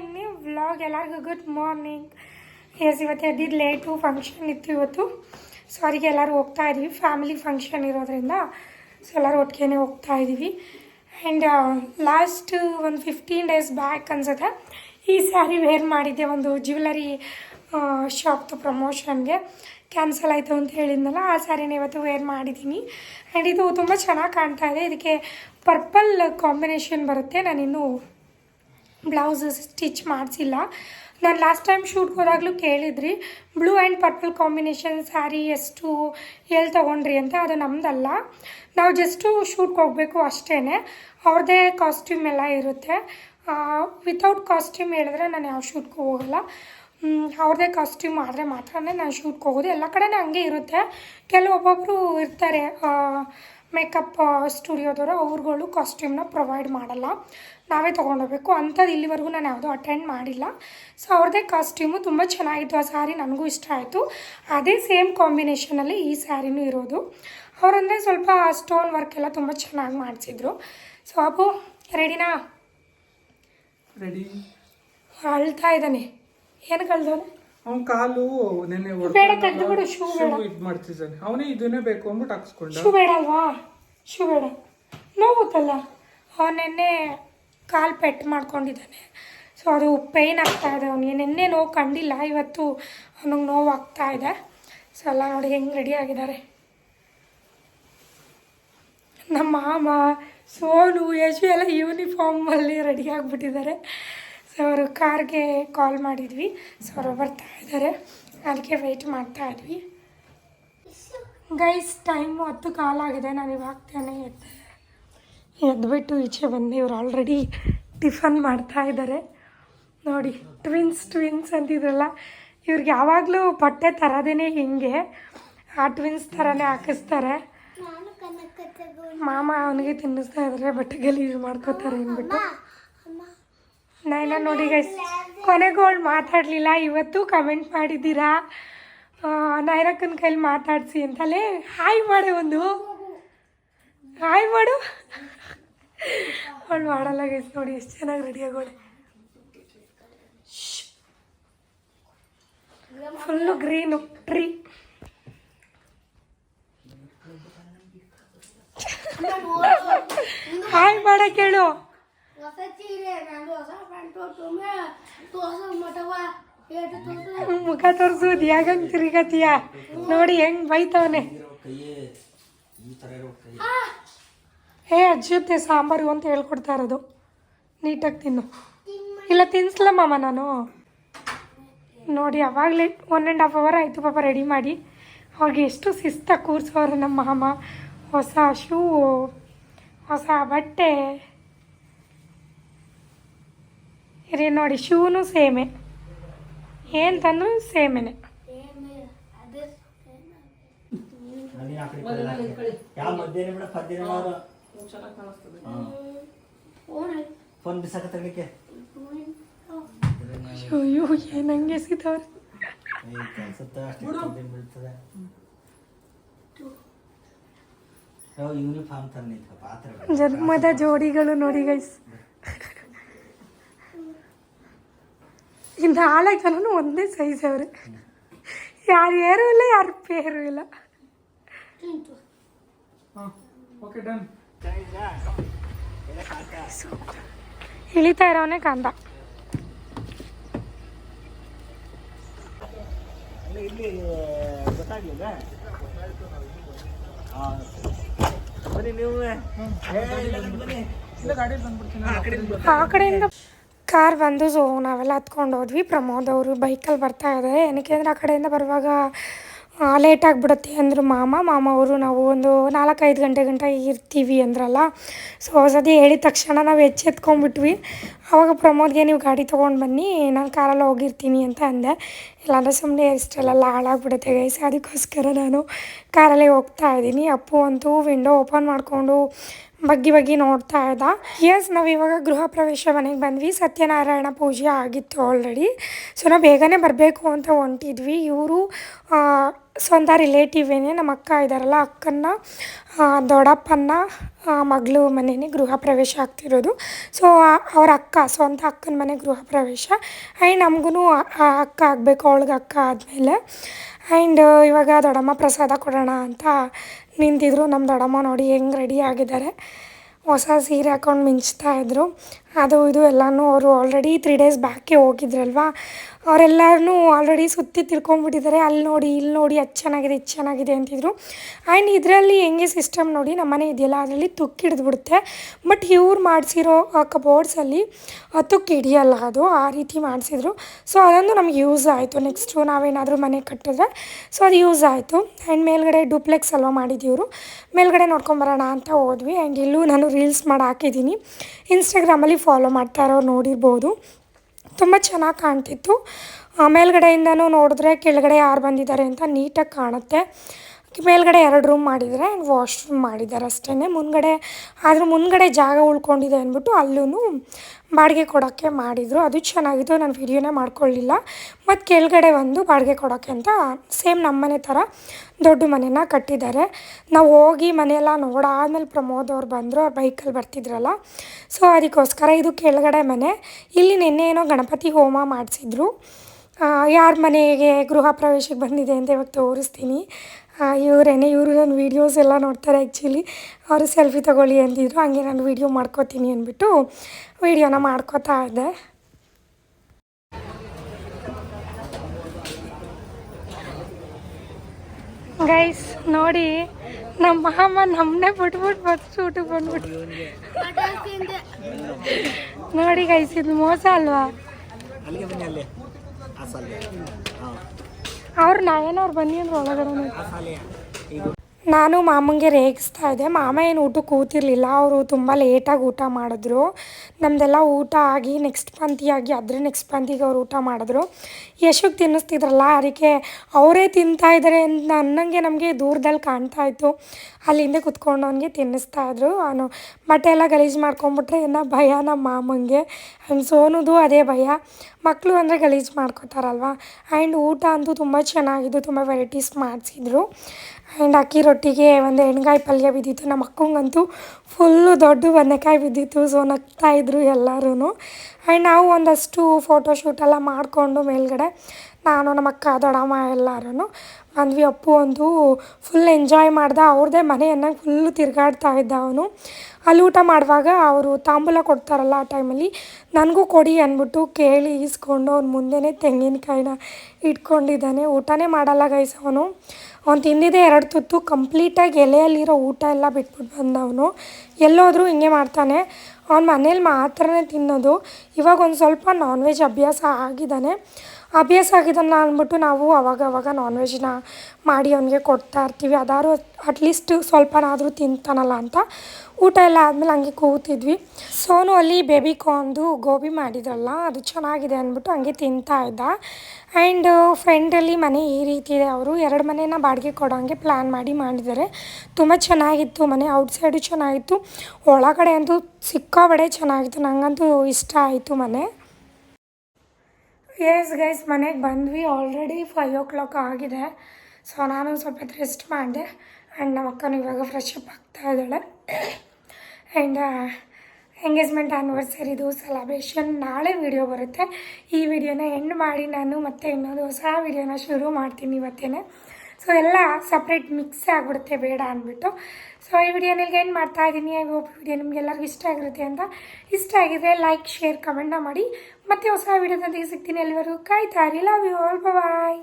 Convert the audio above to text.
ಇನ್ನೇ ವ್ಲಾಗ್ ಎಲ್ಲರಿಗೂ good morning S ಇವತ್ತು ಎದ್ದಿದ್ದು ಲೇಟು ಫಂಕ್ಷನ್ ಇತ್ತು ಇವತ್ತು. ಸೊ ಅವರಿಗೆ ಎಲ್ಲರೂ ಹೋಗ್ತಾ ಇದ್ದೀವಿ ಫ್ಯಾಮಿಲಿ ಫಂಕ್ಷನ್ ಇರೋದ್ರಿಂದ. ಸೊ ಎಲ್ಲರೂ ಒಟ್ಟಿಗೆ ಹೋಗ್ತಾ ಇದ್ದೀವಿ ಆ್ಯಂಡ್ ಲಾಸ್ಟ್ ಒಂದು ಫಿಫ್ಟೀನ್ ಡೇಸ್ ಬ್ಯಾಕ್ ಅನ್ಸುತ್ತೆ. ಈ ಸ್ಯಾರಿ ವೇರ್ ಮಾಡಿದ್ದೆ ಒಂದು ಜ್ಯುವೆಲರಿ ಶಾಪ್ದು ಪ್ರಮೋಷನ್ಗೆ ಕ್ಯಾನ್ಸಲ್ ಆಯಿತು ಅಂತ ಹೇಳಿದ್ನಲ್ಲ, ಆ ಸ್ಯಾರಿನ ಇವತ್ತು ವೇರ್ ಮಾಡಿದ್ದೀನಿ. ಆ್ಯಂಡ್ ಇದು ತುಂಬ ಚೆನ್ನಾಗಿ ಕಾಣ್ತಾ ಇದೆ. ಇದಕ್ಕೆ ಪರ್ಪಲ್ ಕಾಂಬಿನೇಷನ್ ಬರುತ್ತೆ. ನಾನಿನ್ನೂ ಬ್ಲೌಸ್ ಸ್ಟಿಚ್ ಮಾಡಿಸಿಲ್ಲ. ನಾನು ಲಾಸ್ಟ್ ಟೈಮ್ ಶೂಟ್ ಹೋದಾಗಲೂ ಕೇಳಿದ್ರಿ blue and purple combination sari ಎಷ್ಟು ಎಲ್ಲಿ ತೊಗೊಂಡ್ರಿ ಅಂತ, ಅದು ನಮ್ಮದಲ್ಲ ನಾವು ಜಸ್ಟು ಶೂಟ್ಗೆ ಹೋಗಬೇಕು ಅಷ್ಟೇ ಅವ್ರದ್ದೇ ಕಾಸ್ಟ್ಯೂಮ್ ಎಲ್ಲ ಇರುತ್ತೆ. ವಿತೌಟ್ ಕಾಸ್ಟ್ಯೂಮ್ ಹೇಳಿದ್ರೆ ನಾನು ಯಾವ ಶೂಟ್ಗೂ ಹೋಗಲ್ಲ. ಅವ್ರದ್ದೇ ಕಾಸ್ಟ್ಯೂಮ್ ಆದರೆ ಮಾತ್ರ ನಾನು ಶೂಟ್ಗೆ ಹೋಗೋದು. ಎಲ್ಲ ಕಡೆನೂ ಹಂಗೆ ಇರುತ್ತೆ. ಕೆಲವೊಬ್ಬೊಬ್ಬರು ಇರ್ತಾರೆ ಮೇಕಪ್ ಸ್ಟುಡಿಯೋದವರು ಅವ್ರುಗಳು ಕಾಸ್ಟ್ಯೂಮ್ನ ಪ್ರೊವೈಡ್ ಮಾಡಲ್ಲ. ನಾವೇ ತೊಗೊಂಡೋಗ್ಬೇಕು. ಅಂಥದ್ದು ಇಲ್ಲಿವರೆಗೂ ನಾನು ಯಾವುದೂ ಅಟೆಂಡ್ ಮಾಡಿಲ್ಲ. ಸೊ ಅವ್ರದ್ದೇ ಕಾಸ್ಟ್ಯೂಮು ತುಂಬ ಚೆನ್ನಾಗಿತ್ತು. ಆ ಸ್ಯಾರಿ ನನಗೂ ಇಷ್ಟ ಆಯಿತು. ಅದೇ ಸೇಮ್ ಕಾಂಬಿನೇಷನಲ್ಲಿ ಈ ಸ್ಯಾರಿನೂ ಇರೋದು. ಅವರಂದರೆ ಸ್ವಲ್ಪ ಸ್ಟೋನ್ ವರ್ಕ್ ಎಲ್ಲ ತುಂಬ ಚೆನ್ನಾಗಿ ಮಾಡಿಸಿದ್ರು. ಸೊ ಅಪ್ಪು ರೆಡಿನಾ ರೆಡಿ ಅಳ್ತಾ ಇದ್ದಾನೆ. ಏನು ಕಳ್ದವನು? ಅವ್ನ ಕಾಲು ನೆನ್ನೆ ಬೇಡ ತೆಗ್ದುಬಿಡು ಶೂ ಬೇಡ. ಇದು ಮಾಡ್ತಿದ್ದಾನೆ. ಅವನೇ ಇದನ್ನೇ ಬೇಕು ಅಂದ್ಬಿಟ್ಟು ಹಾಕ್ಸ್ಕೊಂಡ. ಶೂ ಬೇಡ ಅಲ್ವಾ? ಶೂ ಬೇಡ. ನೋವುತ್ತಲ್ಲ ಅವನು ನಿನ್ನೆ ಕಾಲು ಪೆಟ್ಟು ಮಾಡ್ಕೊಂಡಿದ್ದಾನೆ. ಸೊ ಅದು ಪೇಯ್ನ್ ಆಗ್ತಾ ಇದೆ ಅವನಿಗೆ. ನಿನ್ನೆ ನೋವು ಕಂಡಿಲ್ಲ, ಇವತ್ತು ಅವನಿಗೆ ನೋವು ಇದೆ. ಸೊ ಎಲ್ಲ ನೋಡಿ ಹೆಂಗೆ ರೆಡಿ ಆಗಿದ್ದಾರೆ. ನಮ್ಮ ಮಾಮ, ಸೋನು, ಯಶು ಎಲ್ಲ ಯೂನಿಫಾರ್ಮಲ್ಲಿ ರೆಡಿ ಆಗಿಬಿಟ್ಟಿದ್ದಾರೆ. ಸೊ ಅವರು ಕಾರ್ಗೆ ಕಾಲ್ ಮಾಡಿದ್ವಿ. ಸೊ ಅವರು ಬರ್ತಾ ಇದ್ದಾರೆ. ಅದಕ್ಕೆ ವೆಯ್ಟ್ ಮಾಡ್ತಾ ಇದ್ವಿ. ಗೈಸ್ ಟೈಮು ಹತ್ತು ಕಾಲಾಗಿದೆ. ನಾನು ಇವಾಗ್ತೇನೆ ತಾನೇ ಎದ್ದೆ. ಎದ್ಬಿಟ್ಟು ಈಚೆ ಬಂದು ಇವ್ರು ಆಲ್ರೆಡಿ ಟಿಫನ್ ಮಾಡ್ತಾ ಇದ್ದಾರೆ ನೋಡಿ ಟ್ವಿನ್ಸ್ ಟ್ವಿನ್ಸ್ ಅಂತಿದ್ರಲ್ಲ, ಇವ್ರಿಗೆ ಯಾವಾಗಲೂ ಬಟ್ಟೆ ತರೋದೇ ಹಿಂಗೆ. ಆ ಟ್ವಿನ್ಸ್ ಥರನೇ ಹಾಕಿಸ್ತಾರೆ. ಮಾಮ ಅವನಿಗೆ ತಿನ್ನಿಸ್ತಾ ಇದ್ದಾರೆ ಬಟ್ಟೆ ಗಲೀಜು ಮಾಡ್ಕೋತಾರೆ ಅಂದ್ಬಿಟ್ಟು. ನೈನ, ನೋಡಿ ಗೈಸ್ ಕೊನೆಗೂ ಅವಳು ಮಾತಾಡಲಿಲ್ಲ. ಇವತ್ತು ಕಮೆಂಟ್ ಮಾಡಿದ್ದೀರಾ? ನೈರಕ್ಕನ ಕೈಲಿ ಮಾತಾಡಿಸಿ ಅಂತಲೇ ಹಾಯ್ ಮಾಡು ಒಂದು. ಹಾಯ್ ಮಾಡು. ಅವಳು ಮಾಡಲ್ಲ ಗೈಸ್ ನೋಡಿ ಎಷ್ಟು ಚೆನ್ನಾಗಿ ರೆಡಿ ಆಗೋಳೆ. ಫುಲ್ಲು ಗ್ರೀನು ಟ್ರೀ ಹಾಯ್ ಮಾಡಕ್ಕೆ ಕೇಳು. ಮುಖ ತೋರಿಸೋದು ಯಾಗಂಗ್ ತಿರುಗತಿಯ? ನೋಡಿ ಹೆಂಗ್ ಬೈತವನೆ. ಏ ಅಜ್ಜಿಯುತ್ತೆ ಸಾಂಬಾರು ಅಂತ ಹೇಳ್ಕೊಡ್ತಾ ಇರೋದು. ನೀಟಾಗಿ ತಿನ್ನು. ಇಲ್ಲ ತಿನ್ನಿಸ್ಲಮ್ಮಮ್ಮ ಮಾಮ ನಾನು. ನೋಡಿ, ಅವಾಗಲೇ ಒನ್ ಆ್ಯಂಡ್ ಹಾಫ್ ಅವರ್ ಆಯಿತು ಪಾಪ ರೆಡಿ ಮಾಡಿ. ಅವ್ರಿಗೆ ಎಷ್ಟು ಶಿಸ್ತ ಕೂರಿಸೋರು ನಮ್ಮ ಮಾಮ. ಹೊಸ ಶೂ ಹೊಸ ಬಟ್ಟೆ. ಇರಿ, ನೋಡಿ ಶೂನು ಸೇಮೆ. ಏನು ತಂದ್ರು ಸೇಮೇನೆ. ಫೋನ್ ಬಿಸಾಕ ತಗಲಿಕ್ಕೆ ಅಯ್ಯೋ ಏನು ಹಂಗೆ ಎಸಿತವ್ರೆ ಕೆಲ್ಸತ್ತ ಅಷ್ಟೇ ಕಂಪ್ಲೇಂಟ್ ಬೀಳ್ತದೆ ಯಾವ ಯೂನಿಫಾರ್ಮ್ ತಂದಿದ್ದ ಪಾತ್ರೆ ಜನ್ಮದ ಜೋಡಿಗಳು ನೋಡಿ ಗೈಸ್ ಇಂಥ ನಾಲ್ಕು ಜನನು ಒಂದೇ ಸೈಜ್ ಅವ್ರೆ ಯಾರು ಏರು ಇಲ್ಲ ಯಾರು ಪೇರು ಇಲ್ಲ ಓಕೆ ಡನ್ ಇಳಿತಾ ಇರೋವನೇ ಬಂದ್ಬಿಡ್ತೀನಿ ಆ ಕಡೆಯಿಂದ ಕಾರ್ ಬಂದು ಸೊ ನಾವೆಲ್ಲ ಹತ್ಕೊಂಡು ಹೋದ್ವಿ. ಪ್ರಮೋದ್ ಅವರು ಬೈಕಲ್ಲಿ ಬರ್ತಾ ಇದ್ದಾರೆ ಏನಕ್ಕೆ ಅಂದರೆ ಆ ಕಡೆಯಿಂದ ಬರುವಾಗ ಲೇಟ್ ಆಗಿಬಿಡುತ್ತೆ ಅಂದರು ಮಾಮ. ಮಾಮ ಅವರು ನಾವು ಒಂದು ನಾಲ್ಕೈದು ಗಂಟೆ ಗಂಟ ಇರ್ತೀವಿ ಅಂದ್ರಲ್ಲ. ಸೊ ಸತಿ ಹೇಳಿದ ತಕ್ಷಣ ನಾವು ಎಚ್ಚೆತ್ಕೊಂಡ್ಬಿಟ್ವಿ. ಆವಾಗ ಪ್ರಮೋದ್ಗೆ ನೀವು ಗಾಡಿ ತೊಗೊಂಡು ಬನ್ನಿ, ನಾನು ಕಾರಲ್ಲಿ ಹೋಗಿರ್ತೀನಿ ಅಂತ ಅಂದೆ. ಇಲ್ಲಾಂದರೆ ಸುಮ್ಮನೆ ಇಷ್ಟೆಲ್ಲ ಹಾಳಾಗ್ಬಿಡುತ್ತೆ ಗೈಸ್ ಅದಕ್ಕೋಸ್ಕರ ನಾನು ಕಾರಲ್ಲೇ ಹೋಗ್ತಾ ಇದ್ದೀನಿ. ಅಪ್ಪು ಅಂತೂ ವಿಂಡೋ ಓಪನ್ ಮಾಡಿಕೊಂಡು ಬಗ್ಗಿ ಬಗ್ಗಿ ನೋಡ್ತಾ ಇದ್ದ. ಎಸ್ ನಾವು ಇವಾಗ ಗೃಹ ಪ್ರವೇಶ ಮನೆಗೆ ಬಂದ್ವಿ. ಸತ್ಯನಾರಾಯಣ ಪೂಜೆ ಆಗಿತ್ತು ಆಲ್ರೆಡಿ ಸೊ ನಾವು ಬೇಗನೆ ಬರಬೇಕು ಅಂತ ಹೊಂಟಿದ್ವಿ. ಇವರು ಸ್ವಂತ ರಿಲೇಟಿವೇನೆ ನಮ್ಮ ಅಕ್ಕ ಇದ್ದಾರಲ್ಲ ಅಕ್ಕನ್ನ ಆ, ದೊಡ್ಡಪ್ಪನ ಮಗಳು ಮನೆಯೇ ಗೃಹ ಪ್ರವೇಶ ಆಗ್ತಿರೋದು. ಸೊ ಅವ್ರ ಅಕ್ಕ ಸ್ವಂತ ಅಕ್ಕನ ಮನೆ ಗೃಹ ಪ್ರವೇಶ. ಆ್ಯಂಡ್ ನಮಗೂ ಅಕ್ಕ ಆಗಬೇಕು ಅವಳಿಗೆ ಅಕ್ಕ ಆದಮೇಲೆ. ಆ್ಯಂಡ್ ಇವಾಗ ದೊಡ್ಡಮ್ಮ ಪ್ರಸಾದ ಕೊಡೋಣ ಅಂತ ನಿಂತಿದ್ರು. ನಮ್ಮ ದೊಡ್ಡಮ್ಮ ನೋಡಿ ಹೆಂಗೆ ರೆಡಿ ಆಗಿದ್ದಾರೆ. ಹೊಸ ಸೀರೆ ಹಾಕೊಂಡು ಮಿಂಚ್ತಾ ಇದ್ದರು ಅದು, ಇದು ಎಲ್ಲನೂ ಅವರು ಆಲ್ರೆಡಿ ತ್ರೀ ಡೇಸ್ ಬ್ಯಾಕೇ ಹೋಗಿದ್ರಲ್ವಾ? ಅವರೆಲ್ಲರೂ ಆಲ್ರೆಡಿ ಸುತ್ತಿ ತಿಳ್ಕೊಂಬಿಟ್ಟಿದ್ದಾರೆ. ಅಲ್ಲಿ ನೋಡಿ, ಇಲ್ಲಿ ನೋಡಿ, ಅದು ಚೆನ್ನಾಗಿದೆ, ಇದು ಚೆನ್ನಾಗಿದೆ ಅಂತಿದ್ರು. ಆ್ಯಂಡ್ ಇದರಲ್ಲಿ ಹೆಂಗೆ ಸಿಸ್ಟಮ್ ನೋಡಿ ನಮ್ಮನೆ ಇದೆಯಲ್ಲ, ಅದರಲ್ಲಿ ತುಕ್ಕಿ ಹಿಡಿದ್ಬಿಡುತ್ತೆ. ಬಟ್ ಇವ್ರು ಮಾಡಿಸಿರೋ ಕಬೋರ್ಡ್ಸಲ್ಲಿ ತುಕ್ಕಿ ಹಿಡಿಯಲ್ಲ ಅದು, ಆ ರೀತಿ ಮಾಡಿಸಿದ್ರು. ಸೊ ಅದೊಂದು ನಮ್ಗೆ ಯೂಸ್ ಆಯಿತು. ನೆಕ್ಸ್ಟು ನಾವೇನಾದರೂ ಮನೆ ಕಟ್ಟಿದ್ರೆ ಸೊ ಅದು ಯೂಸ್ ಆಯಿತು. ಆ್ಯಂಡ್ ಮೇಲ್ಗಡೆ ಡೂಪ್ಲೆಕ್ಸ್ ಅಲ್ವಾ ಮಾಡಿದ್ದೀವರು. ಮೇಲ್ಗಡೆ ನೋಡ್ಕೊಂಬರೋಣ ಅಂತ ಹೋದ್ವಿ. ಆ್ಯಂಡ್ ಇಲ್ಲೂ ನಾನು ರೀಲ್ಸ್ ಮಾಡಿ ಹಾಕಿದ್ದೀನಿ. ಇನ್ಸ್ಟಾಗ್ರಾಮಲ್ಲಿ ಫಾಲೋ ಮಾಡ್ತಾ ಇರೋರು ನೋಡಿರ್ಬೋದು. ತುಂಬ ಚೆನ್ನಾಗಿ ಕಾಣ್ತಿತ್ತು. ಮೇಲ್ಗಡೆಯಿಂದನೂ ನೋಡಿದ್ರೆ ಕೆಳಗಡೆ ಯಾರು ಬಂದಿದ್ದಾರೆ ಅಂತ ನೀಟಾಗಿ ಕಾಣುತ್ತೆ. ಮೇಲ್ಗಡೆ ಎರಡು ರೂಮ್ ಮಾಡಿದ್ದಾರೆ ಆ್ಯಂಡ್ ವಾಶ್ರೂಮ್ ಮಾಡಿದ್ದಾರೆ ಅಷ್ಟೇ ಮುಂದ್ಗಡೆ, ಆದರೂ ಮುಂದ್ಗಡೆ ಜಾಗ ಉಳ್ಕೊಂಡಿದೆ ಅಂದ್ಬಿಟ್ಟು ಅಲ್ಲೂ ಬಾಡಿಗೆ ಕೊಡೋಕ್ಕೆ ಮಾಡಿದರು. ಅದು ಚೆನ್ನಾಗಿತ್ತು, ನಾನು ವಿಡಿಯೋನೇ ಮಾಡ್ಕೊಳ್ಳಿಲ್ಲ. ಮತ್ತು ಕೆಳಗಡೆ ಒಂದು ಬಾಡಿಗೆ ಕೊಡೋಕ್ಕೆ ಅಂತ ಸೇಮ್ ನಮ್ಮನೆ ಥರ ದೊಡ್ಡ ಮನೆನ ಕಟ್ಟಿದ್ದಾರೆ. ನಾವು ಹೋಗಿ ಮನೆಯೆಲ್ಲ ನೋಡಾದ್ಮೇಲೆ ಪ್ರಮೋದ್ ಅವ್ರು ಬಂದರು ಅವ್ರು ಬೈಕಲ್ಲಿ ಬರ್ತಿದ್ರಲ್ಲ. ಸೊ ಅದಕ್ಕೋಸ್ಕರ ಇದು ಕೆಳಗಡೆ ಮನೆ. ಇಲ್ಲಿ ನಿನ್ನೆ ಏನೋ ಗಣಪತಿ ಹೋಮ ಮಾಡಿಸಿದ್ರು. ಯಾರ ಮನೆಗೆ ಗೃಹ ಪ್ರವೇಶಕ್ಕೆ ಬಂದಿದೆ ಅಂತ ಇವಾಗ ತೋರಿಸ್ತೀನಿ. ಇವರೇನೆ ಇವರು ನನ್ನ ವೀಡಿಯೋಸ್ ಎಲ್ಲ ನೋಡ್ತಾರೆ ಆ್ಯಕ್ಚುಲಿ ಅವರು ಸೆಲ್ಫಿ ತೊಗೊಳ್ಳಿ ಅಂದಿದ್ರು, ಹಂಗೆ ನಾನು ವೀಡಿಯೋ ಮಾಡ್ಕೋತೀನಿ ಅಂದ್ಬಿಟ್ಟು ವೀಡಿಯೋನ ಮಾಡ್ಕೋತಾ ಇದ್ದೆ. ಗೈಸ್ ನೋಡಿ, ನಮ್ಮ ಮಾಮ ನಮ್ಮನ್ನೇ ಬಿಟ್ಬಿಟ್ಟು ಬಸ್ ಊಟಕ್ಕೆ ಬಂದ್ಬಿಟ್ಟು. ನೋಡಿ ಗೈಸ್ ಇದು ಮೋಸ ಅಲ್ವಾ ಅಲ್ಲಿಗೆ ಬನ್ನಿ ಅಲ್ಲಿ ಆ ಸಾಲೆ ಹಾಂ ಅವ್ರು ನಾಯನವ್ರು ಬನ್ನಿ ಅಂದ್ರೆ ಒಳಗಡೆ ನಾನು ಮಾಮಂಗೆ ರೇಗಿಸ್ತಾ ಇದ್ದೆ. ಮಾಮ ಏನು ಊಟ ಕೂತಿರ್ಲಿಲ್ಲ. ಅವರು ತುಂಬ ಲೇಟಾಗಿ ಊಟ ಮಾಡಿದ್ರು. ನಮ್ಮದೆಲ್ಲ ಊಟ ಆಗಿ ನೆಕ್ಸ್ಟ್ ಪಂಕ್ತಿಯಾಗಿ ಅದ್ರ ನೆಕ್ಸ್ಟ್ ಪಂಕ್ತಿಗೆ ಅವ್ರು ಊಟ ಮಾಡಿದ್ರು. ಯಶಕ್ ತಿನ್ನಿಸ್ತಿದ್ರಲ್ಲ, ಅದಕ್ಕೆ ಅವರೇ ತಿಂತಾ ಇದ್ದಾರೆ ಅಂತ ಅನ್ನಂಗೆ ನಮಗೆ ದೂರದಲ್ಲಿ ಕಾಣ್ತಾ ಇತ್ತು. ಅಲ್ಲಿಂದ ಕುತ್ಕೊಂಡು ಅವನಿಗೆ ತಿನ್ನಿಸ್ತಾ ಇದ್ರು. ಅವನು ಬಟ್ಟೆ ಎಲ್ಲ ಗಲೀಜು ಮಾಡ್ಕೊಂಬಿಟ್ರೆ ಏನೋ ಭಯ ನಮ್ಮ ಮಾಮಂಗೆ. ಆ್ಯಂಡ್ ಸೋನುದು ಅದೇ ಭಯ. ಮಕ್ಕಳು ಅಂದರೆ ಗಲೀಜು ಮಾಡ್ಕೋತಾರಲ್ವ? ಆ್ಯಂಡ್ ಊಟ ಅಂತೂ ತುಂಬ ಚೆನ್ನಾಗಿದ್ದು, ತುಂಬ ವೆರೈಟೀಸ್ ಮಾಡಿಸಿದ್ರು. ಆ್ಯಂಡ್ ಅಕ್ಕಿ ರೊಟ್ಟಿಗೆ ಒಂದು ಎಣ್ಗಾಯಿ ಪಲ್ಯ ಬಿದ್ದಿತ್ತು. ನಮ್ಮ ಅಕ್ಕಂಗಂತೂ ಫುಲ್ಲು ದೊಡ್ಡ ಬದನೆಕಾಯಿ ಬಿದ್ದಿತ್ತು. ಸೊ ನಗ್ತಾ ಇದ್ರು ಎಲ್ಲರೂ ಆ್ಯಂಡ್ ನಾವು ಒಂದಷ್ಟು ಫೋಟೋ ಶೂಟೆಲ್ಲ ಮಾಡಿಕೊಂಡು ಮೇಲ್ಗಡೆ ನಾನು, ನಮ್ಮ ಅಕ್ಕ, ದೊಡ್ಡಮ್ಮ ಎಲ್ಲರೂ ಬಂದ್ವಿ ಅಪ್ಪು ಒಂದು ಫುಲ್ ಎಂಜಾಯ್ ಮಾಡ್ದ ಅವ್ರದ್ದೇ ಮನೆಯನ್ನು ಫುಲ್ಲು ತಿರುಗಾಡ್ತಾ ಇದ್ದ ಅವನು. ಅಲ್ಲಿ ಊಟ ಮಾಡುವಾಗ ಅವರು ತಾಂಬೂಲ ಕೊಡ್ತಾರಲ್ಲ ಆ ಟೈಮಲ್ಲಿ ನನಗೂ ಕೊಡಿ ಅಂದ್ಬಿಟ್ಟು ಕೇಳಿ ಈಸ್ಕೊಂಡು ಅವ್ನು ಮುಂದೆನೇ ತೆಂಗಿನಕಾಯಿನ ಇಟ್ಕೊಂಡಿದ್ದಾನೆ. ಊಟನೇ ಮಾಡಲ್ಲ ಗೈಸ್ ಅವನು. ಅವ್ನು ತಿಂದಿದ್ದೆ ಎರಡು ತುತ್ತು ಕಂಪ್ಲೀಟಾಗಿ ಎಲೆಯಲ್ಲಿರೋ ಊಟ ಎಲ್ಲ ಬಿಟ್ಬಿಟ್ಟು ಬಂದವನು. ಎಲ್ಲೋದ್ರೂ ಹಿಂಗೆ ಮಾಡ್ತಾನೆ. ಅವ್ನ ಮನೇಲಿ ಮಾತ್ರನೇ ತಿನ್ನೋದು. ಇವಾಗ ಒಂದು ಸ್ವಲ್ಪ ನಾನ್ ವೆಜ್ ಅಭ್ಯಾಸ ಆಗಿದ್ದಾನೆ. ಅಭ್ಯಾಸ ಆಗಿದ್ದಾನ ಅಂದ್ಬಿಟ್ಟು ನಾವು ಅವಾಗ ಅವಾಗ ನಾನ್ ವೆಜ್ನ ಮಾಡಿ ಅವನಿಗೆ ಕೊಡ್ತಾ ಇರ್ತೀವಿ. ಅದಾದ್ರು ಅಟ್ಲೀಸ್ಟ್ ಸ್ವಲ್ಪನಾದರೂ ತಿಂತಾನಲ್ಲ ಅಂತ. ಊಟ ಎಲ್ಲ ಆದಮೇಲೆ ಹಂಗೆ ಕೂತಿದ್ವಿ. ಸೋನು ಅಲ್ಲಿ ಬೇಬಿ ಕಾರ್ನ್ದು ಗೋಬಿ ಮಾಡಿದ್ರಲ್ಲ ಅದು ಚೆನ್ನಾಗಿದೆ ಅಂದ್ಬಿಟ್ಟು ಹಂಗೆ ತಿಂತಾ ಇದ್ದ. ಆ್ಯಂಡ್ ಫ್ರೆಂಡಲ್ಲಿ ಮನೆ ಈ ರೀತಿ ಇದೆ. ಅವರು ಎರಡು ಮನೇನ ಬಾಡಿಗೆ ಕೊಡೋಂಗೆ ಪ್ಲ್ಯಾನ್ ಮಾಡಿ ಮಾಡಿದ್ದಾರೆ. ತುಂಬ ಚೆನ್ನಾಗಿತ್ತು ಮನೆ ಔಟ್ಸೈಡು ಚೆನ್ನಾಗಿತ್ತು. ಒಳಗಡೆ ಅಂತೂ ಸಿಕ್ಕಾಬಡೆ ಚೆನ್ನಾಗಿತ್ತು. ನನಗಂತೂ ಇಷ್ಟ ಆಯಿತು ಮನೆ. ಎಸ್ ಗೈಸ್ ಮನೆಗೆ ಬಂದ್ವಿ. ಆಲ್ರೆಡಿ ಫೈವ್ ಓ ಕ್ಲಾಕ್ ಆಗಿದೆ. ಸೊ ನಾನು ಸ್ವಲ್ಪ ರೆಸ್ಟ್ ಮಾಡಿದೆ. ಆ್ಯಂಡ್ ನಮ್ಮ ಅಕ್ಕನೂ ಇವಾಗ ಫ್ರೆಶ್ ಅಪ್ ಆಗ್ತಾ ಇದ್ದಾಳೆ. ಆ್ಯಂಡ್ ಎಂಗೇಜ್ಮೆಂಟ್ ಆ್ಯನಿವರ್ಸರಿದು ಸೆಲೆಬ್ರೇಷನ್ ನಾಳೆ ವಿಡಿಯೋ ಬರುತ್ತೆ. ಈ ವಿಡಿಯೋನ ಎಂಡ್ ಮಾಡಿ ನಾನು ಮತ್ತೆ ಇನ್ನೊಂದು ಹೊಸ ವಿಡಿಯೋನ ಶುರು ಮಾಡ್ತೀನಿ ಇವತ್ತೇನೆ. ಸೊ ಎಲ್ಲ ಸಪ್ರೇಟ್ ಮಿಕ್ಸ್ ಆಗಿಬಿಡುತ್ತೆ, ಬೇಡ ಅಂದ್ಬಿಟ್ಟು. ಸೊ ಈ ವಿಡಿಯೋನಲ್ಲಿ ಏನು ಮಾಡ್ತಾ ಇದ್ದೀನಿ? ಐ ಹೋಪ್ ವಿಡಿಯೋ ನಿಮಗೆಲ್ಲರಿಗೂ ಇಷ್ಟ ಆಗಿರುತ್ತೆ ಅಂತ ಇಷ್ಟ ಆಗಿದೆ. ಲೈಕ್ ಶೇರ್ ಕಮೆಂಟ್ನ ಮಾಡಿ. ಮತ್ತೆ ಹೊಸ ವಿಡಿಯೋದೊಂದಿಗೆ ಸಿಗ್ತೀನಿ ಎಲ್ಲರಿಗೂ ಕಾಯ್ತಾ ಇರಿ. Love you all bye